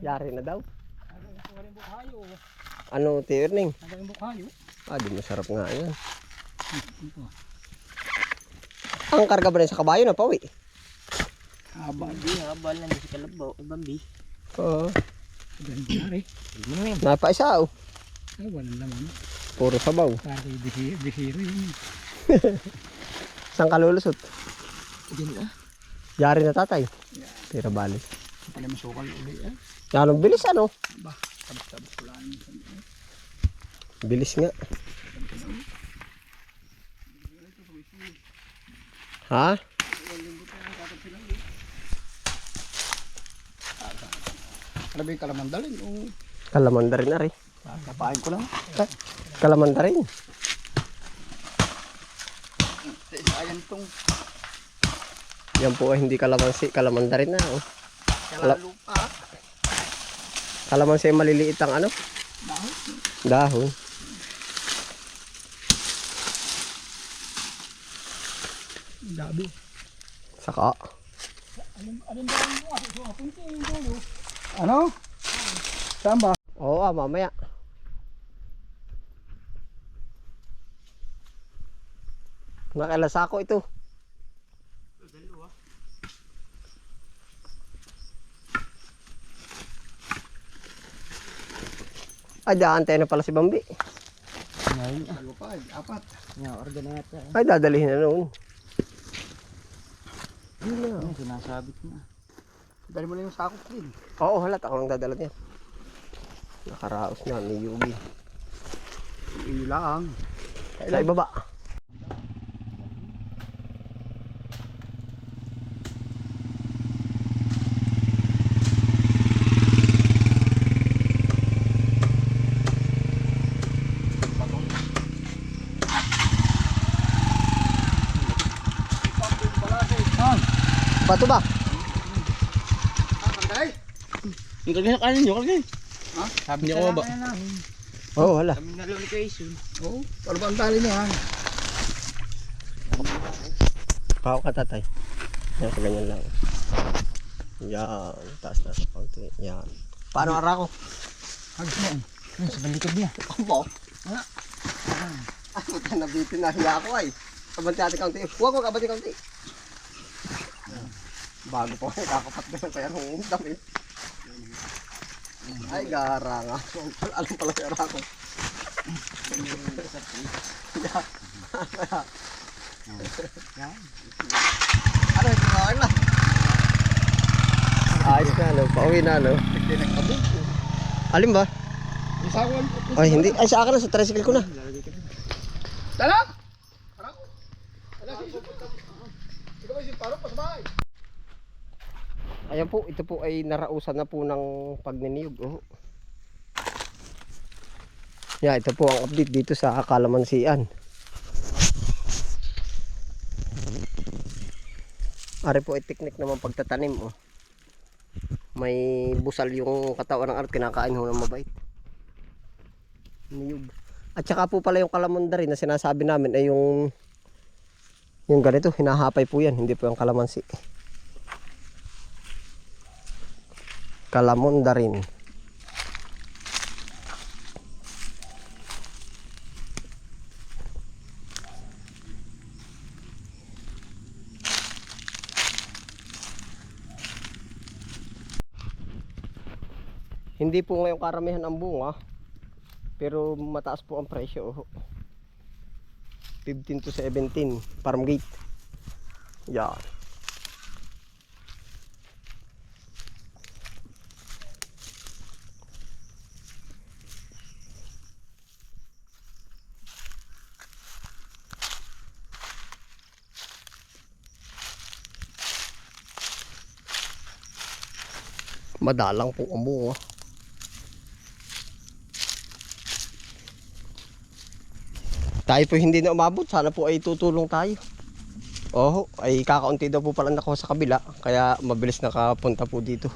Yari na daw. Ano, tirning? Ah, di masarap nga yan. Ang karga ba rin sa kabayo na pawi? Haba. Hindi, habal lang si Kalabaw. Bambi. Oo. Hindi mo na yun. Napaisa oh. Ay, walang laman. Puro sabaw. Para kay Dihiro Dihiro yun. Saan ka lulusot? Diyan ah. Yari na tatay. Tira bali. Pala masukal uli eh. Yan ang bilis ano? Ba, tabas-tabas ko lang. Bilis nga. Ha? Ano ba yung kalamandalin? O, Kalamanda rin ari. kapain ko lang. Kalamanda rin. Ayan tong Yan po ay hindi kalamansi. Kalamanda rin na oh. kalalupa. Kalamansi ay maliliit ang ano? Dahon. Dahon. Dabi. Saka. Ano? Saan ba? Oo ah, mamaya. Nakailas ako ito. Ay, daan tayo na pala si Bambi. Ngayon. Dalawa pa, apat. Nga, organ na yata. Ay, dadalihin na noon. Yun na. Sinasabit na. Dali mo lang yung sakop din. Oo, halat. Ako nang dadala niyan. Nakaraos na ni Yugi. Ilang. Sa ibaba. Bato ba? Yung kagaya kanin nyo, kagaya. Ha? Sabi niya ko ba? Oo, oh, hala. Kami na location. Oo. Ano ba ang tali niya? ha? Pao ka tatay. Yan, ganyan lang. Yan, taas na sa konti. Yan. Paano ara ko? Hagis mo. Ano, sa balikod niya. Abo. Ay, puta, nabitin na hiya ako ay. Kabanti ate kaunti. Huwag ko kabanti kaunti. Bago pa kayo kakapat na lang kaya nung umdam eh. Ay, gara nga. Alam pala kaya ako. Ano, ito na na. Ayos na, no? Pauwi na, no? Alin ba? Yung. Ay, hindi. Ay, sa akin na. Sa tricycle ko na. Tala! Tara ko. Tala, sisupot ka. Ikaw ba si Paro? Pasabay. Ayan po, ito po ay narausan na po ng pagniniyog. Oh. Yeah, ito po ang update dito sa Kalamansian. Ari po ay teknik naman pagtatanim. Oh. May busal yung katawan ng art, kinakain ho ng mabait. Niyog. At saka po pala yung kalamunda rin na sinasabi namin ay yung yung ganito, hinahapay po yan, hindi po yung kalamansi. Kalamunda rin. Hindi po ngayon karamihan ang bunga. Pero mataas po ang presyo. oh. 15 to 17 farm gate. Yan. Madalang po ang bunga. Tayo po hindi na umabot. Sana po ay tutulong tayo. Oh, ay kakaunti daw po pala nakuha sa kabila. Kaya mabilis nakapunta po dito.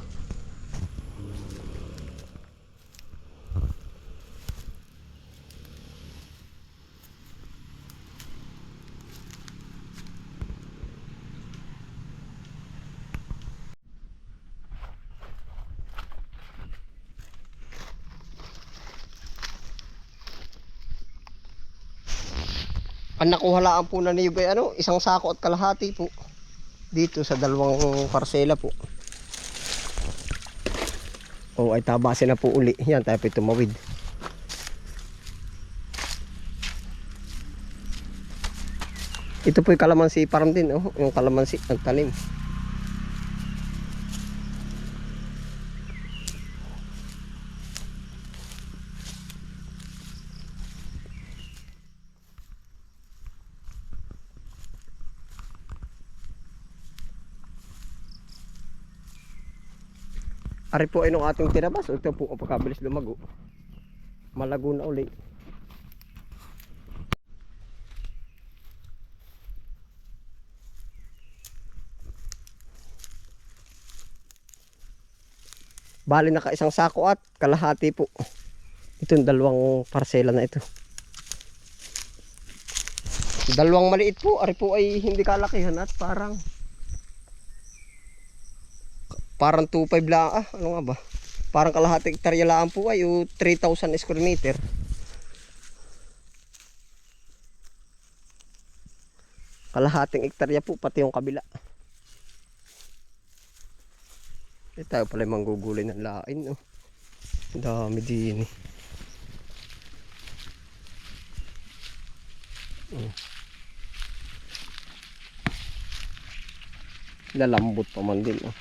Ang nakuhalaan po na niyog ay ano, isang sako at kalahati po. Dito sa dalawang parsela po. O ay tabasin na po uli. Yan, tayo tumawid. Ito po yung kalamansi parang din, oh. Yung kalamansi, nagtanim. Ari po ay nung ating tinabas. Ito po ang pagkabilis lumago. Malago na uli. Bali naka isang sako at kalahati po. Itong dalawang parsela na ito. Dalawang maliit po. Ari po ay hindi kalakihan at parang parang 2.5 lang ah ano nga ba? Parang kalahati hektarya lang po ay o 3,000 square meter. Kalahating hektarya po pati yung kabila. Eh tayo pala manggugulay ng lain no? Ang dami din eh. Mm. lalambot pa man din oh.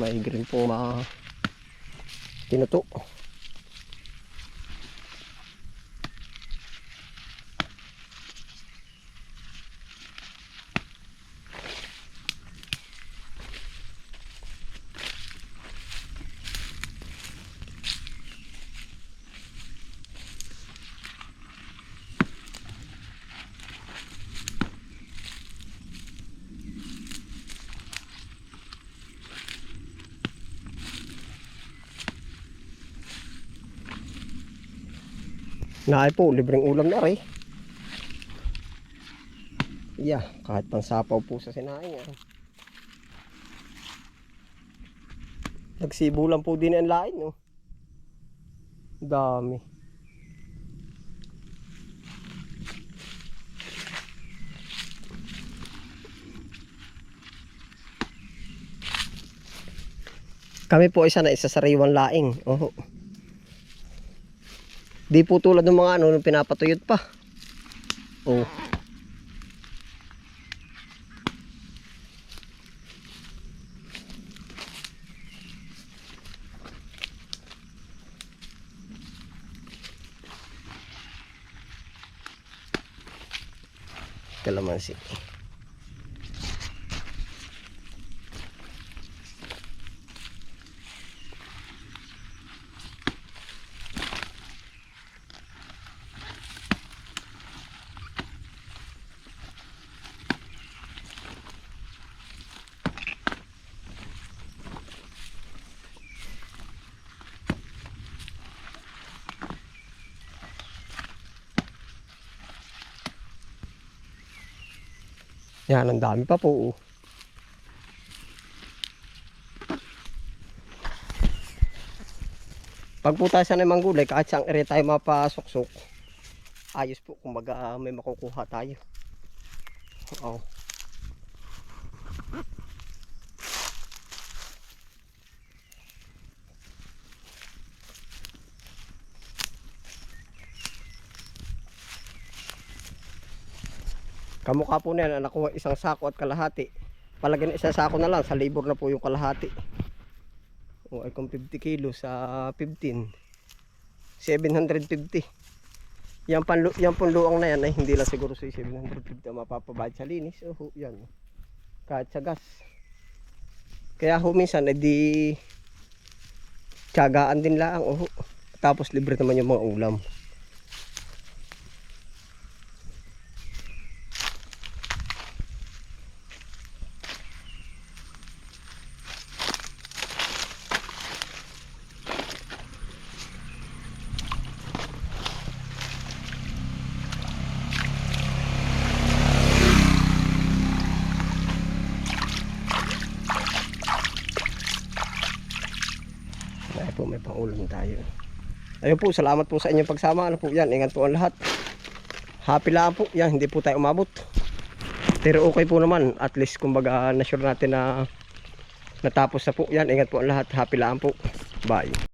Maig rin pong ma tinuto Naay po, libreng ulam na rin. Yeah, kahit pansapaw po sa sinaing. Nagsibo lang po din ang lain. Oh. Dami. Kami po isa na isa sa sariwang laing. Oh. Di po tulad ng mga ano, nung pinapatuyot pa. Oh. Kalamansi. Yan, ang dami pa po. oh. Pag po tayo sa manggulay, kahit saan area tayo mapasuksok, ayos po, kumbaga may makukuha tayo. Oo. Kamukha po na yan, nakuha isang sako at kalahati. Palagyan isang sako na lang, sa labor na po yung kalahati. O ay kung 50 kilo sa 15, 750. Yan, panlu yan pong luang na yan ay hindi lang siguro sa 750 ang mapapabayad sa linis. Oh, yan. Kahit sa gas. Kaya ho minsan, edi tiyagaan din lang. Oh. Tapos libre naman yung mga ulam. Po, may pangulam tayo. Ayun po, salamat po sa inyong pagsama. Ano po yan, ingat po ang lahat. Happy lang po. Yan, hindi po tayo umabot. Pero okay po naman. At least, kumbaga, na-sure natin na natapos na po. Yan, ingat po ang lahat. Happy lang po. Bye.